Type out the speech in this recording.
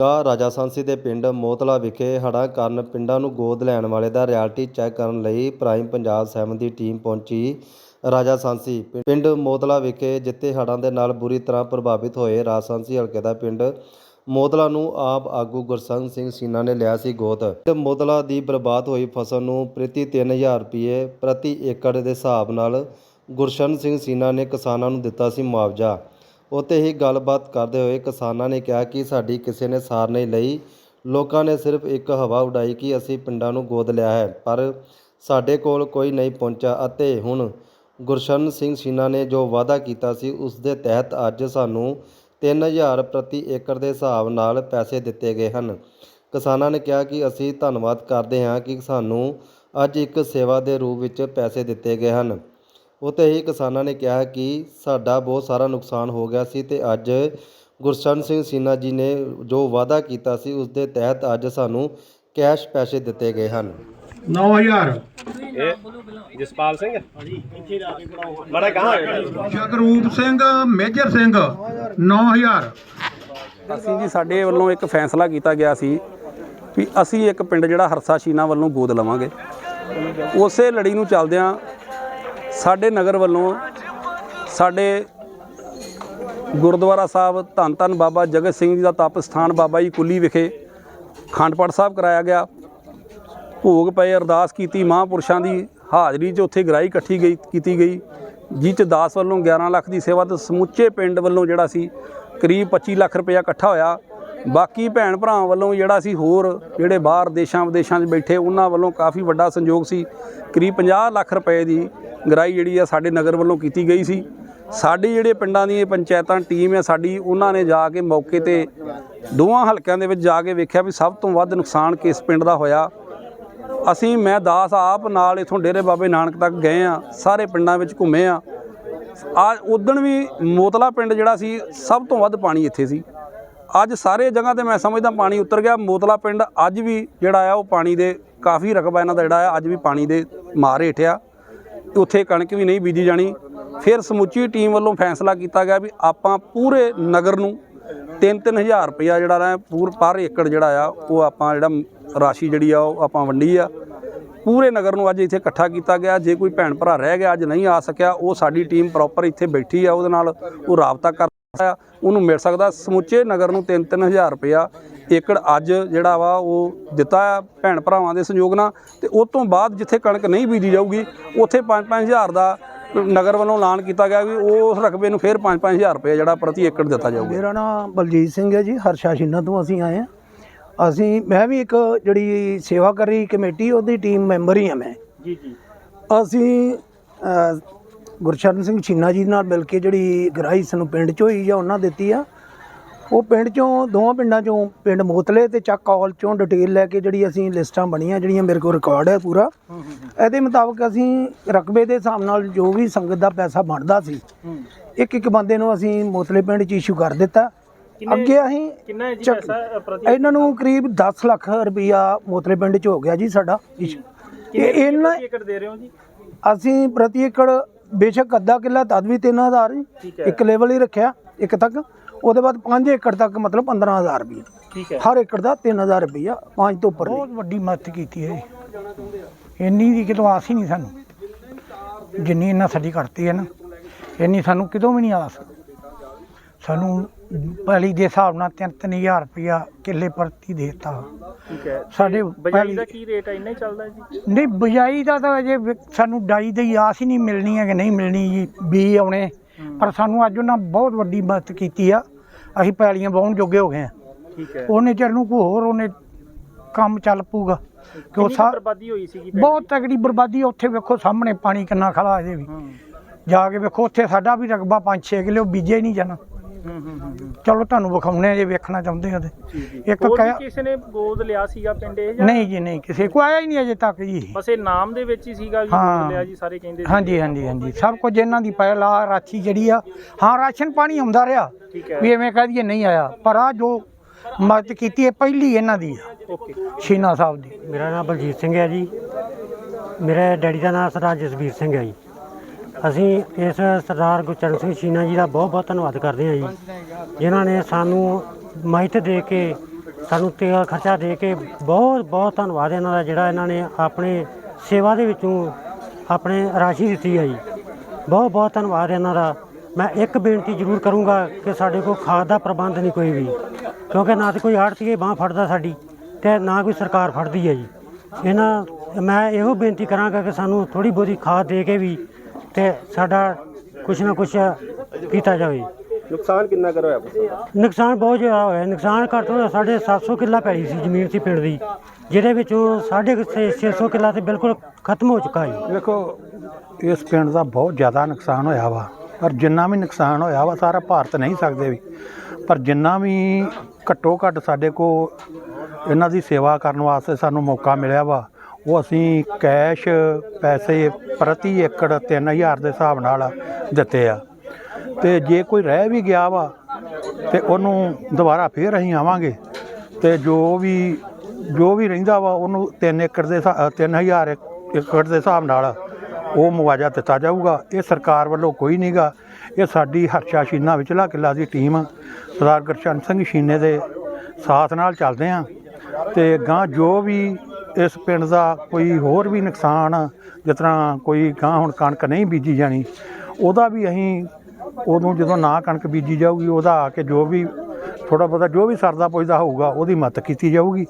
ਕਾ ਰਾਜਾਸਾਂਸੀ ਦੇ ਪਿੰਡ ਮੋਤਲਾ ਵਿਖੇ ਹੜ੍ਹਾਂ ਕਾਰਨ ਪਿੰਡਾਂ ਨੂੰ ਗੋਦ ਲੈਣ ਵਾਲੇ ਦਾ ਰਿਐਲਿਟੀ ਚੈੱਕ ਕਰਨ ਲਈ ਪ੍ਰਾਈਮ ਪੰਜਾਬ ਸੈਵਨ ਦੀ ਟੀਮ ਪਹੁੰਚੀ। ਰਾਜਾ ਸਾਂਸੀ ਪਿੰਡ ਮੋਤਲਾ ਵਿਖੇ ਜਿੱਥੇ ਹੜ੍ਹਾਂ ਦੇ ਨਾਲ ਬੁਰੀ ਤਰ੍ਹਾਂ ਪ੍ਰਭਾਵਿਤ ਹੋਏ, ਰਾਜਾ ਹਲਕੇ ਦਾ ਪਿੰਡ ਮੋਤਲਾ ਨੂੰ ਆਪ ਆਗੂ ਗੁਰਸੰਘ ਸਿੰਘ ਸੀਨਾ ਨੇ ਲਿਆ ਸੀ ਗੋਦ। ਪਿੰਡ ਮੋਤਲਾ ਦੀ ਬਰਬਾਦ ਹੋਈ ਫਸਲ ਨੂੰ ਪ੍ਰਤੀ 3000 ਰੁਪਏ ਪ੍ਰਤੀ ਏਕੜ ਦੇ ਹਿਸਾਬ ਨਾਲ ਗੁਰਸ਼ਨ ਸਿੰਘ ਸੀਨਾ ਨੇ ਕਿਸਾਨਾਂ ਨੂੰ ਦਿੱਤਾ ਸੀ ਮੁਆਵਜ਼ਾ। ਉੱਥੇ ਹੀ ਗੱਲਬਾਤ ਕਰਦੇ ਹੋਏ ਕਿਸਾਨਾਂ ਨੇ ਕਿਹਾ ਕਿ ਸਾਡੀ ਕਿਸੇ ਨੇ ਸਾਰ ਨਹੀਂ ਲਈ। ਲੋਕਾਂ ਨੇ ਸਿਰਫ ਇੱਕ ਹਵਾ ਉਡਾਈ ਕਿ ਅਸੀਂ ਪਿੰਡਾਂ ਨੂੰ ਗੋਦ ਲਿਆ ਹੈ, ਪਰ ਸਾਡੇ ਕੋਲ ਕੋਈ ਨਹੀਂ ਪਹੁੰਚਾ ਅਤੇ ਹੁਣ ਗੁਰਸ਼ਨ ਸਿੰਘ ਸੀਨਾ ਨੇ ਜੋ ਵਾਅਦਾ ਕੀਤਾ ਸੀ, ਉਸ ਦੇ ਤਹਿਤ ਅੱਜ ਸਾਨੂੰ 3000 ਪ੍ਰਤੀ ਏਕੜ ਦੇ ਹਿਸਾਬ ਨਾਲ ਪੈਸੇ ਦਿੱਤੇ ਗਏ ਹਨ। ਕਿਸਾਨਾਂ ਨੇ ਕਿਹਾ ਕਿ ਅਸੀਂ ਧੰਨਵਾਦ ਕਰਦੇ ਹਾਂ ਕਿ ਸਾਨੂੰ ਅੱਜ ਇੱਕ ਸੇਵਾ ਦੇ ਰੂਪ ਵਿੱਚ ਪੈਸੇ ਦਿੱਤੇ ਗਏ ਹਨ। ਉੱਥੇ ਹੀ ਕਿਸਾਨਾਂ ਨੇ ਕਿਹਾ ਕਿ ਸਾਡਾ ਬਹੁਤ ਸਾਰਾ ਨੁਕਸਾਨ ਹੋ ਗਿਆ ਸੀ ਤੇ ਅੱਜ ਗੁਰਸ਼ਨ ਸਿੰਘ ਸੀਨਾ ਜੀ ਨੇ ਜੋ ਵਾਅਦਾ ਕੀਤਾ ਸੀ ਉਸ ਦੇ ਤਹਿਤ ਅੱਜ ਸਾਨੂੰ ਕੈਸ਼ ਪੈਸੇ ਦਿੱਤੇ ਗਏ ਹਨ। 9000 ਇਹ ਜਸਪਾਲ ਸਿੰਘ? ਬੜਾ ਕਹਾਂ ਜਗਰੂਪ ਸਿੰਘ ਮੇਜਰ ਸਿੰਘ 9000 ਅਸੀਂ ਜੀ ਸਾਡੇ ਵੱਲੋਂ ਇੱਕ ਫੈਸਲਾ ਕੀਤਾ ਗਿਆ ਸੀ ਵੀ ਅਸੀਂ ਇੱਕ ਪਿੰਡ ਜਿਹੜਾ ਹਰਸਾ ਸ਼ੀਨਾ ਵੱਲੋਂ ਗੋਦ ਲਵਾਂਗੇ। ਉਸੇ ਲੜੀ ਨੂੰ ਚੱਲਦਿਆਂ ਸਾਡੇ ਨਗਰ ਵੱਲੋਂ ਸਾਡੇ ਗੁਰਦੁਆਰਾ ਸਾਹਿਬ ਧੰਨ ਧੰਨ ਬਾਬਾ ਜਗਤ ਸਿੰਘ ਜੀ ਦਾ ਤਪ ਸਥਾਨ ਬਾਬਾ ਜੀ ਕੁੱਲੀ ਵਿਖੇ ਖੰਡ ਪਾਠ ਸਾਹਿਬ ਕਰਾਇਆ ਗਿਆ। ਭੋਗ ਪਏ ਅਰਦਾਸ ਕੀਤੀ ਮਹਾਂਪੁਰਸ਼ਾਂ ਦੀ ਹਾਜ਼ਰੀ 'ਚ ਉੱਥੇ ਗ੍ਰਾਈ ਇਕੱਠੀ ਗਈ, ਕੀਤੀ ਗਈ ਜਿਸ 'ਚ ਦਾਸ ਵੱਲੋਂ 11 ਲੱਖ ਦੀ ਸੇਵਾ ਤੇ ਸਮੁੱਚੇ ਪਿੰਡ ਵੱਲੋਂ ਜਿਹੜਾ ਸੀ ਕਰੀਬ 25 ਲੱਖ ਰੁਪਇਆ ਇਕੱਠਾ ਹੋਇਆ। ਬਾਕੀ ਭੈਣ ਭਰਾਵਾਂ ਵੱਲੋਂ ਜਿਹੜਾ ਸੀ ਹੋਰ ਜਿਹੜੇ ਬਾਹਰ ਦੇਸ਼ਾਂ ਵਿਦੇਸ਼ਾਂ 'ਚ ਬੈਠੇ, ਉਹਨਾਂ ਵੱਲੋਂ ਕਾਫੀ ਵੱਡਾ ਸੰਯੋਗ ਸੀ। ਕਰੀਬ 50 ਲੱਖ ਰੁਪਏ ਦੀ ਗਰਾਈ ਜਿਹੜੀ ਆ ਸਾਡੇ ਨਗਰ ਵੱਲੋਂ ਕੀਤੀ ਗਈ ਸੀ। ਸਾਡੀ ਜਿਹੜੇ ਪਿੰਡਾਂ ਦੀ ਪੰਚਾਇਤਾਂ, ਟੀਮ ਹੈ ਸਾਡੀ, ਉਹਨਾਂ ਨੇ ਜਾ ਕੇ ਮੌਕੇ ਤੇ ਦੋਵਾਂ ਹਲਕਿਆਂ ਦੇ ਵਿੱਚ ਜਾ ਕੇ ਵੇਖਿਆ ਵੀ ਸਭ ਤੋਂ ਵੱਧ ਨੁਕਸਾਨ ਕਿਸ ਪਿੰਡ ਦਾ ਹੋਇਆ। ਅਸੀਂ, ਮੈਂ ਦਾਸ ਆਪ ਨਾਲ ਇਥੋਂ ਡੇਰੇ ਬਾਬੇ ਨਾਨਕ ਤੱਕ ਗਏ ਆ, ਸਾਰੇ ਪਿੰਡਾਂ ਵਿੱਚ ਘੁੰਮੇ ਆ। ਆ ਉਦਣ ਵੀ ਮੋਤਲਾ ਪਿੰਡ ਜਿਹੜਾ ਸੀ, ਸਭ ਤੋਂ ਵੱਧ ਪਾਣੀ ਇੱਥੇ ਸੀ। ਅੱਜ ਸਾਰੇ ਜਗ੍ਹਾ ਤੇ ਮੈਂ ਸਮਝਦਾ ਪਾਣੀ ਉਤਰ ਗਿਆ, ਮੋਤਲਾ ਪਿੰਡ ਅੱਜ ਵੀ ਜਿਹੜਾ ਆ ਉਹ ਪਾਣੀ ਦੇ ਕਾਫੀ ਰਕਬਾ ਇਹਨਾਂ ਦਾ ਜਿਹੜਾ ਆ, ਅੱਜ ਵੀ ਪਾਣੀ ਦੇ ਮਾਰ ਹੇਠ ਆ। ਉੱਥੇ ਕਣਕ ਵੀ ਨਹੀਂ ਬੀਜੀ ਜਾਣੀ। ਫਿਰ ਸਮੁੱਚੀ ਟੀਮ ਵੱਲੋਂ ਫੈਸਲਾ ਕੀਤਾ ਗਿਆ ਵੀ ਆਪਾਂ ਪੂਰੇ ਨਗਰ ਨੂੰ 3-3000 ਰੁਪਇਆ ਜਿਹੜਾ ਨਾ ਪੂਰ, ਪਰ ਏਕੜ ਜਿਹੜਾ ਆ, ਉਹ ਆਪਾਂ ਜਿਹੜਾ ਰਾਸ਼ੀ ਜਿਹੜੀ ਆ, ਉਹ ਆਪਾਂ ਵੰਡੀ ਆ। ਪੂਰੇ ਨਗਰ ਨੂੰ ਅੱਜ ਇੱਥੇ ਇਕੱਠਾ ਕੀਤਾ ਗਿਆ। ਜੇ ਕੋਈ ਭੈਣ ਭਰਾ ਰਹਿ ਗਿਆ, ਅੱਜ ਨਹੀਂ ਆ ਸਕਿਆ, ਉਹ ਸਾਡੀ ਟੀਮ ਪ੍ਰੋਪਰ ਇੱਥੇ ਬੈਠੀ ਆ, ਉਹਦੇ ਨਾਲ ਉਹ ਰਾਬਤਾ ਕਰ ਸਕਦਾ ਉਹਨੂੰ ਮਿਲ ਸਕਦਾ। ਸਮੁੱਚੇ ਨਗਰ ਨੂੰ 3-3000 ਰੁਪਇਆ ਏਕੜ ਅੱਜ ਜਿਹੜਾ ਵਾ ਉਹ ਦਿੱਤਾ ਆ ਭੈਣ ਭਰਾਵਾਂ ਦੇ ਸਹਿਯੋਗ ਨਾਲ ਤੇ ਉਸ ਤੋਂ ਬਾਅਦ ਜਿੱਥੇ ਕਣਕ ਨਹੀਂ ਬੀਜੀ ਜਾਊਗੀ ਉੱਥੇ 5-5000 ਦਾ ਨਗਰ ਵੱਲੋਂ ਐਲਾਨ ਕੀਤਾ ਗਿਆ ਵੀ ਉਸ ਰਕਬੇ ਨੂੰ ਫਿਰ 5-5000 ਰੁਪਏ ਜਿਹੜਾ ਪ੍ਰਤੀ ਏਕੜ ਦਿੱਤਾ ਜਾਊਗਾ। ਮੇਰਾ ਨਾਮ ਬਲਜੀਤ ਸਿੰਘ ਹੈ ਜੀ ਹਰਸ਼ਾ ਸ਼ੀਨਾ ਤੋਂ ਅਸੀਂ ਆਏ ਹਾਂ। ਅਸੀਂ ਮੈਂ ਵੀ ਇੱਕ ਜਿਹੜੀ ਸੇਵਾ ਕਰੀ ਕਮੇਟੀ ਉਹਦੀ ਟੀਮ ਮੈਂਬਰ ਹੀ ਹਾਂ ਮੈਂ। ਜੀ ਜੀ। ਅਸੀਂ ਗੁਰਸ਼ਰਨ ਸਿੰਘ ਛੀਨਾ ਜੀ ਨਾਲ ਮਿਲ ਕੇ ਜਿਹੜੀ ਗਰਾਈ ਸਾਨੂੰ ਪਿੰਡ ਚੋਂ ਹੋਈ ਜਾਂ ਉਹਨਾਂ ਦਿੱਤੀ ਆ ਉਹ ਪਿੰਡ ਚੋਂ ਦੋਵਾਂ ਪਿੰਡਾਂ ਚੋਂ ਪਿੰਡ ਮੋਤਲੇ ਤੇ ਚੱਕ ਕੌਲ ਚੋਂ ਡਿਟੇਲ ਲੈ ਕੇ ਜਿਹੜੀ ਅਸੀਂ ਲਿਸਟਾਂ ਬਣੀਆਂ ਜਿਹੜੀਆਂ ਮੇਰੇ ਕੋਲ ਰਿਕਾਰਡ ਹੈ ਪੂਰਾ। ਇਹਦੇ ਮੁਤਾਬਕ ਅਸੀਂ ਰਕਬੇ ਦੇ ਹਿਸਾਬ ਨਾਲ ਜੋ ਵੀ ਸੰਗਤ ਦਾ ਪੈਸਾ ਬਣਦਾ ਸੀ ਇੱਕ ਇੱਕ ਬੰਦੇ ਨੂੰ ਅਸੀਂ ਮੋਤਲੇ ਪਿੰਡ 'ਚ ਇਸ਼ੂ ਕਰ ਦਿੱਤਾ। ਅੱਗੇ ਅਸੀਂ ਕਿੰਨਾ ਜੀ ਚੱਕ- ਪੈਸਾ ਪ੍ਰਤੀ ਇਹਨਾਂ ਨੂੰ ਕਰੀਬ 10 ਲੱਖ ਰੁਪਈਆ ਮੋਤਲੇ ਪਿੰਡ 'ਚ ਹੋ ਗਿਆ ਜੀ ਸਾਡਾ। ਇਹ ਇਹਨਾਂ ਏਕੜ ਦੇ ਰਹੇ ਹੋ ਜੀ? ਅਸੀਂ ਪ੍ਰਤੀ ਏਕੜ ਬੇਸ਼ੱਕ ਅੱਧਾ ਕਿੱਲਾ ਤਦ ਵੀ 3000 ਹੀ ਠੀਕ ਹੈ। ਇੱਕ ਲੈਵਲ ਹੀ ਰੱਖਿਆ ਇੱਕ ਤੱਕ। ਉਹਦੇ ਬਾਅਦ 5 ਏਕੜ ਤੱਕ ਮਤਲਬ 15000 ਰੁਪਏ ਠੀਕ ਹੈ। ਹਰ ਏਕੜ ਦਾ 3000 ਰੁਪਈਆ 5 ਤੋਂ ਉੱਪਰ ਨਹੀਂ। ਬਹੁਤ ਵੱਡੀ ਮਦਦ ਕੀਤੀ ਹੈ ਜੀ। ਇੰਨੀ ਦੀ ਕਿਤੋਂ ਆਸ ਹੀ ਨਹੀਂ ਸਾਨੂੰ। ਜਿੰਨੀ ਇਹਨਾਂ ਸਾਡੀ ਕਰਤੀ ਹੈ ਨਾ ਇੰਨੀ ਸਾਨੂੰ ਕਿਤੋਂ ਵੀ ਨਹੀਂ ਆਸ। ਸਾਨੂੰ ਪਹਿਲੀ ਦੇ ਹਿਸਾਬ ਨਾਲ 3-3000 ਰੁਪਇਆ ਕਿੱਲੇ ਪ੍ਰਤੀ ਦੇਤਾ। ਠੀਕ ਹੈ। ਸਾਡੇ ਬਜਾਈ ਦਾ ਕੀ ਰੇਟ ਹੈ ਇੰਨਾ ਹੀ ਚੱਲਦਾ ਜੀ? ਨਹੀਂ ਬਜਾਈ ਦਾ ਤਾਂ ਅਜੇ ਸਾਨੂੰ ਡਾਈ ਦੀ ਆਸ ਹੀ ਨਹੀਂ ਮਿਲਣੀ ਹੈ ਕਿ ਨਹੀਂ ਮਿਲਣੀ ਜੀ ਬੀ ਆਉਣੇ। ਪਰ ਸਾਨੂੰ ਅੱਜ ਉਹਨਾਂ ਬਹੁਤ ਵੱਡੀ ਮਦਦ ਕੀਤੀ ਆ। ਅਸੀਂ ਪੈਲੀਆਂ ਵਾਹੁਣ ਜੋਗੇ ਹੋ ਗਏ ਆ। ਠੀਕ ਹੈ। ਉਹਨੇ ਚਿਰ ਨੂੰ ਕੋਈ ਹੋਰ ਉਹਨੇ ਕੰਮ ਚੱਲ ਪੂਗਾ ਕਿ ਉਹ ਸਾ ਬਰਬਾਦੀ ਹੋਈ ਸੀਗੀ ਬਹੁਤ ਤਗੜੀ ਬਰਬਾਦੀ ਉੱਥੇ ਵੇਖੋ ਸਾਹਮਣੇ ਪਾਣੀ ਕਿੰਨਾ ਖੜਾ ਅਜੇ ਵੀ। ਜਾ ਕੇ ਵੇਖੋ ਉੱਥੇ ਸਾਡਾ ਵੀ ਰਕਬਾ 5-6 ਕਿਲੋ ਬੀਜੇ ਨਹੀਂ ਜਾਣਾ। ਚਲੋ ਤੁਹਾਨੂੰ ਵਿਖਾਉਣੇ ਆ ਜੇ ਵੇਖਣਾ ਚਾਹੁੰਦੇ ਹੋ ਤੇ। ਇੱਕ ਕਹਿ- ਕਿਸੇ ਨੇ ਗੋਦ ਲਿਆ ਸੀਗਾ ਪਿੰਡ ਇਹ ਜਾਂ? ਨਹੀਂ ਜੀ ਨਹੀਂ ਕਿਸੇ ਕੋ ਆਇਆ ਹੀ ਨਹੀਂ ਅਜੇ ਤੱਕ ਜੀ। ਬਸ ਇਹ ਨਾਮ ਦੇ ਵਿੱਚ ਹੀ ਸੀਗਾ ਜੀ। ਗੋਦ ਲਿਆ ਜੀ ਸਾਰੇ ਕਹਿੰਦੇ ਸੀ। ਹਾਂਜੀ ਹਾਂਜੀ ਹਾਂਜੀ। ਸਭ ਕੁਝ ਇਹਨਾਂ ਦੀ ਪਹਿਲਾ ਰਾਖੀ ਜਿਹੜੀ ਆ ਹਾਂ ਰਾਸ਼ਨ ਪਾਣੀ ਆਉਂਦਾ ਰਿਹਾ। ਠੀਕ ਹੈ। ਵੀ ਐਵੇਂ ਕਹਿ ਦਈਏ ਨਹੀਂ ਆਇਆ। ਪਰ ਆ ਜੋ ਮਦਦ ਕੀਤੀ ਹੈ ਪਹਿਲੀ ਇਹਨਾਂ ਦੀ ਆ ਓਕੇ। ਸ਼ੀਨਾ ਸਾਹਿਬ ਦੀ। ਮੇਰਾ ਨਾਮ ਬਲਜੀਤ ਸਿੰਘ ਹੈ ਜੀ। ਮੇਰੇ ਡੈਡੀ ਦਾ ਨਾਮ ਸਰਦਾਰ ਜਸਵੀਰ ਸਿੰਘ ਹੈ ਜੀ। ਅਸੀਂ ਇਸ ਸਰਦਾਰ ਗੁਰਚਰਨ ਸਿੰਘ ਸ਼ੀਨਾ ਜੀ ਦਾ ਬਹੁਤ ਬਹੁਤ ਧੰਨਵਾਦ ਕਰਦੇ ਹਾਂ ਜੀ, ਜਿਨ੍ਹਾਂ ਨੇ ਸਾਨੂੰ ਮਾਈਤ ਦੇ ਕੇ, ਸਾਨੂੰ ਤੇਲ ਖਰਚਾ ਦੇ ਕੇ ਬਹੁਤ ਬਹੁਤ ਧੰਨਵਾਦ ਇਹਨਾਂ ਦਾ, ਜਿਹੜਾ ਇਹਨਾਂ ਨੇ ਆਪਣੇ ਸੇਵਾ ਦੇ ਵਿੱਚੋਂ ਆਪਣੇ ਰਾਸ਼ੀ ਦਿੱਤੀ ਹੈ ਜੀ। ਬਹੁਤ ਬਹੁਤ ਧੰਨਵਾਦ ਇਹਨਾਂ ਦਾ। ਮੈਂ ਇੱਕ ਬੇਨਤੀ ਜ਼ਰੂਰ ਕਰੂੰਗਾ ਕਿ ਸਾਡੇ ਕੋਲ ਖਾਦ ਦਾ ਪ੍ਰਬੰਧ ਨਹੀਂ ਕੋਈ ਵੀ, ਕਿਉਂਕਿ ਨਾ ਤਾਂ ਕੋਈ ਆੜਤੀਏ ਬਾਹ ਫੜਦਾ ਸਾਡੀ ਤੇ ਨਾ ਕੋਈ ਸਰਕਾਰ ਫੜਦੀ ਹੈ ਜੀ। ਇਹਨਾਂ, ਮੈਂ ਇਹੋ ਬੇਨਤੀ ਕਰਾਂਗਾ ਕਿ ਸਾਨੂੰ ਥੋੜੀ ਬਹੁਤੀ ਖਾਦ ਦੇ ਕੇ ਵੀ ਤੇ ਸਾਡਾ ਕੁਛ ਨਾ ਕੁਛ ਕੀਤਾ ਜਾਵੇ। ਨੁਕਸਾਨ ਕਿੰਨਾ ਕਰ ਹੋਇਆ? ਫਸਲ ਦਾ ਨੁਕਸਾਨ ਬਹੁਤ ਜ਼ਿਆਦਾ ਹੋਇਆ। ਨੁਕਸਾਨ ਘੱਟ ਤੋਂ ਘੱਟ ਸਾਡੇ 700 ਕਿੱਲਾ ਪੈਲੀ ਸੀ ਜ਼ਮੀਨ ਸੀ ਪਿੰਡ ਦੀ ਜਿਹਦੇ ਵਿੱਚੋਂ ਸਾਢੇ ਕੁ ਛੇ- 600 ਕਿੱਲਾ ਤੇ ਬਿਲਕੁਲ ਖਤਮ ਹੋ ਚੁੱਕਾ ਹੈ ਵੇਖੋ ਇਸ ਪਿੰਡ ਦਾ ਬਹੁਤ ਜ਼ਿਆਦਾ ਨੁਕਸਾਨ ਹੋਇਆ ਵਾ। ਪਰ ਜਿੰਨਾ ਵੀ ਨੁਕਸਾਨ ਹੋਇਆ ਵਾ ਸਾਰਾ ਭਾਰਤ ਨਹੀਂ ਸਕਦੇ ਵੀ। ਪਰ ਜਿੰਨਾ ਵੀ ਘੱਟੋ ਘੱਟ ਸਾਡੇ ਕੋ ਇਹਨਾਂ ਦੀ ਸੇਵਾ ਕਰਨ ਵਾਸਤੇ ਸਾਨੂੰ ਮੌਕਾ ਮਿਲਿਆ ਵਾ ਉਹ ਅਸੀਂ ਕੈਸ਼ ਪੈਸੇ ਪ੍ਰਤੀ ਏਕੜ 3000 ਦੇ ਹਿਸਾਬ ਨਾਲ ਦਿੱਤੇ ਆ। ਤੇ ਜੇ ਕੋਈ ਰਹਿ ਵੀ ਗਿਆ ਵਾ, ਤੇ ਉਹਨੂੰ ਦੁਬਾਰਾ ਫੇਰ ਅਸੀਂ ਆਵਾਂਗੇ। ਤੇ ਜੋ ਵੀ ਜੋ ਵੀ ਰਹਿੰਦਾ ਵਾ, ਉਹਨੂੰ 3 ਏਕੜ ਦੇ 3000 ਏਕੜ ਦੇ ਹਿਸਾਬ ਨਾਲ ਉਹ ਮੁਆਵਜ਼ਾ ਦਿੱਤਾ ਜਾਊਗਾ। ਇਹ ਸਰਕਾਰ ਵੱਲੋਂ ਕੋਈ ਨਹੀਂਗਾ ਇਹ ਸਾਡੀ ਹਰਸ਼ਾ ਸ਼ੀਨਾ ਵਿਚਲਾ ਕਿੱਲਾ ਦੀ ਟੀਮ, ਸਰਦਾਰ ਗੁਰਚਰਨ ਸਿੰਘ ਸ਼ੀਨੇ ਦੇ ਸਾਥ ਨਾਲ ਚੱਲਦੇ ਆ। ਤੇ ਗਾਂ ਜੋ ਵੀ ਇਸ ਪਿੰਡ ਦਾ ਕੋਈ ਹੋਰ ਵੀ ਨੁਕਸਾਨ, ਜਿਸ ਤਰ੍ਹਾਂ ਕੋਈ ਗਾਂ ਹੁਣ ਕਣਕ ਨਹੀਂ ਬੀਜੀ ਜਾਣੀ, ਉਹਦਾ ਵੀ ਅਸੀਂ ਉਦੋਂ ਜਦੋਂ ਨਾ ਕਣਕ ਬੀਜੀ ਜਾਊਗੀ, ਉਹਦਾ ਆ ਕੇ ਜੋ ਵੀ ਥੋੜਾ ਬਹੁਤਾ ਜੋ ਵੀ ਸਰਦਾ ਪੁੱਜਦਾ ਹੋਊਗਾ, ਉਹਦੀ ਮਦਦ ਕੀਤੀ ਜਾਊਗੀ।